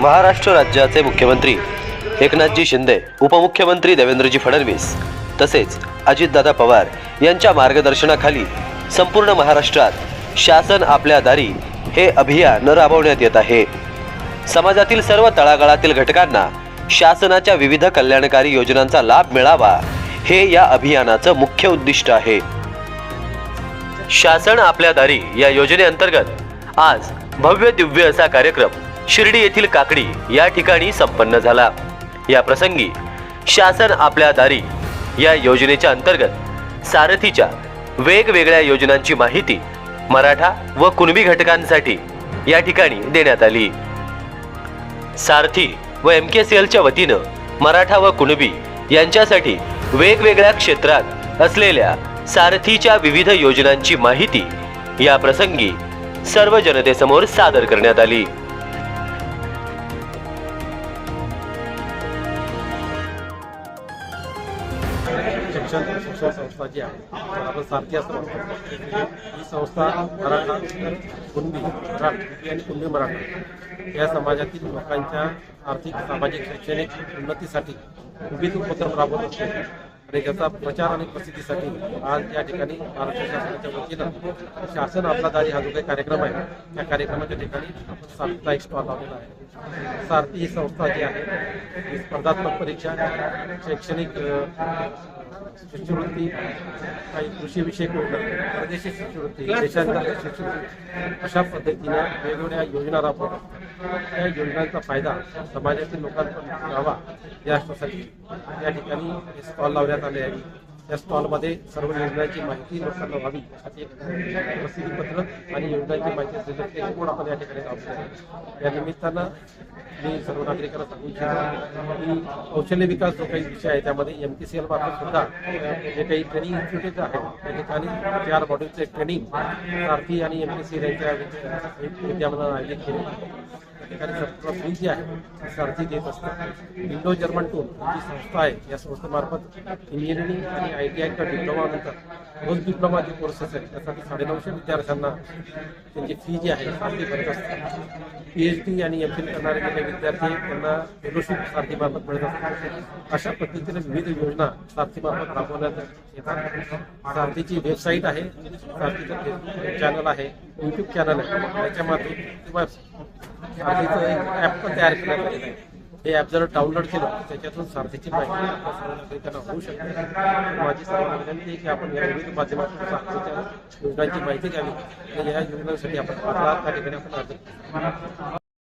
महाराष्ट्र राज्याचे मुख्यमंत्री एकनाथजी शिंदे उपमुख्यमंत्री देवेंद्रजी फडणवीस तसेच अजितदादा पवार यांच्या मार्गदर्शनाखाली संपूर्ण महाराष्ट्रात शासन आपल्या दारी हे अभियान राबवण्यात येत आहे. समाजातील सर्व तळागाळातील घटकांना शासनाच्या विविध कल्याणकारी योजनांचा लाभ मिळावा हे या अभियानाचं मुख्य उद्दिष्ट आहे. शासन आपल्या दारी या योजनेअंतर्गत आज भव्य दिव्य असा कार्यक्रम शिर्डी येथील काकडी या ठिकाणी संपन्न झाला. या प्रसंगी शासन आपल्या दारी या योजनेच्या अंतर्गत सारथीच्या वेगवेगळ्या योजनांची माहिती मराठा व कुणबी घटकांसाठी या ठिकाणी देण्यात आली. सारथी व एम के सी एलच्या वतीनं मराठा व कुणबी यांच्यासाठी वेगवेगळ्या क्षेत्रात असलेल्या सारथीच्या विविध योजनांची माहिती या प्रसंगी सर्व जनतेसमोर सादर करण्यात आली. शिक्षण शिक्षण संस्था जी आहे आपण सारथी असं ही संस्था मराठा कुणबी मराठी आणि कुणबी मराठा या समाजातील लोकांच्या आर्थिक सामाजिक शैक्षणिक उन्नतीसाठी विविध उपक्रम राबवत असते. आणि त्याचा प्रचार आणि प्रसिद्धीसाठी आज या ठिकाणी महाराष्ट्र शासनाच्या वतीनं शासन आपला दारी हा जो काही कार्यक्रम आहे. त्या कार्यक्रमाच्या ठिकाणी आपण सारथीचा एक स्टॉल लावलेला आहे. सारथी ही संस्था जी आहे ही स्पर्धात्मक परीक्षा शैक्षणिक शिष्यवृत्ती काही कृषीविषयक योजना परदेशी शिष्यवृत्ती देशांतर्गत शिष्यवृत्ती अशा पद्धतीने वेगवेगळ्या योजना राबवतात त्या योजनांचा फायदा समाजातील लोकांपर्यंत व्हावा या या ठिकाणी हे स्टॉल लावण्यात आले आहे. या स्टॉलमध्ये सर्व योजनांची माहिती लोकांना व्हावी असे एक आणि योजनांची माहिती असलेलं ते कोण आपण या ठिकाणी लावतो आहे. या निमित्तानं मी सर्व नागरिकांना सांगू इच्छितो की कौशल्य विकास जो काही विषय आहे त्यामध्ये एम पी सी एल मार्फत सुद्धा जे काही ट्रेनिंग इन्स्टिट्यूट आहेत त्या ठिकाणी चार मॉड्यूलचे ट्रेनिंग सारथी आणि एम पी सी एल यांच्या विद्या- आयोजित केले त्या फी जी आहे ती सारथी देत असतात. इंडो जर्मन टूल जी संस्था आहे या संस्थेमार्फत इंजिनिअरिंग आणि आय टी आयचा डिप्लोमा नंतर पोस्ट डिप्लोमा जे कोर्सेस आहेत त्यासाठी साडेनऊशे विद्यार्थ्यांना त्यांची फी जी आहे सारथी भरत असतात. पी एच डी आणि एम फिल करणारे जे काही विद्यार्थी त्यांना फेलोशिप सारथीमार्फत मिळत असतात. अशा पद्धतीने विविध योजना सारथीमार्फत राबवण्यात येतात. सारथीची वेबसाईट आहे सारथीचं फेसबुक चॅनल आहे यूट्यूब चॅनल आहे. त्याच्या माध्यमातून किंवा सारथीचं एक ॲप पण तयार केलं आलेलं हे ॲप जर डाउनलोड केलं त्याच्यातून सारथीची माहिती सर्व नागरिकांना होऊ शकते. माझी सर्वांना विनंती की आपण या विविध माध्यमातून सारथीच्या योजनांची माहिती घ्यावी. आणि या योजनांसाठी आपण त्या ठिकाणी आपण अर्ज